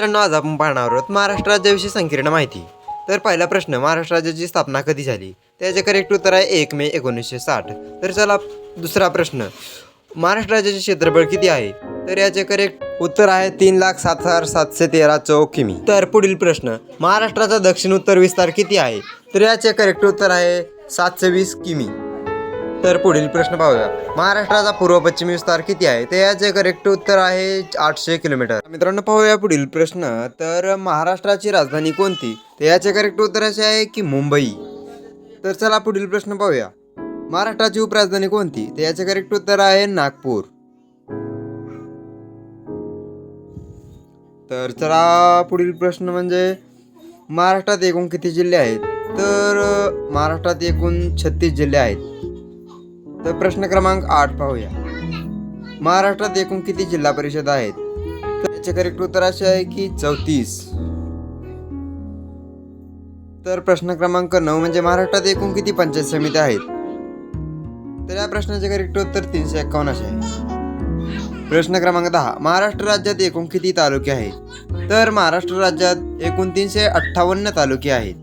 मित्रांनो आज आपण पाहणार आहोत महाराष्ट्र राज्याविषयी संकीर्ण माहिती. तर पहिला प्रश्न महाराष्ट्र राज्याची स्थापना कधी झाली? त्याचे करेक्ट उत्तर आहे एक मे एकोणीसशे साठ. तर चला दुसरा प्रश्न महाराष्ट्र राज्याचे क्षेत्रफळ किती आहे? तर याचे करेक्ट उत्तर आहे तीन लाख सात हजार सातशे तेरा चौक किमी. तर पुढील प्रश्न महाराष्ट्राचा दक्षिण उत्तर विस्तार किती आहे? तर याचे करेक्ट उत्तर आहे सातशे वीस किमी. तर पुढील प्रश्न पाहूया. महाराष्ट्राचा पूर्व पश्चिमी विस्तार किती आहे? ते याचे करेक्ट उत्तर आहे आठशे किलोमीटर. मित्रांनो पाहूया पुढील प्रश्न. तर महाराष्ट्राची राजधानी कोणती? तर याचे करेक्ट उत्तर असे आहे की मुंबई. तर चला पुढील प्रश्न पाहूया. महाराष्ट्राची उपराजधानी कोणती? तर याचे करेक्ट उत्तर आहे नागपूर. तर चला पुढील प्रश्न म्हणजे महाराष्ट्रात एकूण किती जिल्हे आहेत? तर महाराष्ट्रात एकूण छत्तीस जिल्हे आहेत. तर प्रश्न क्रमांक आठ पाहूया. महाराष्ट्रात एकूण किती जिल्हा परिषद आहेत? त्याचे करेक्ट उत्तर असे आहे की चौतीस. तर प्रश्न क्रमांक नऊ म्हणजे महाराष्ट्रात एकूण किती पंचायत समिती आहेत? तर या प्रश्नाचे करेक्ट उत्तर तीनशे एक्कावन्न असे आहे. प्रश्न क्रमांक दहा. महाराष्ट्र राज्यात एकूण किती तालुके आहेत? तर महाराष्ट्र राज्यात एकूण तीनशे अठ्ठावन्न तालुके आहेत.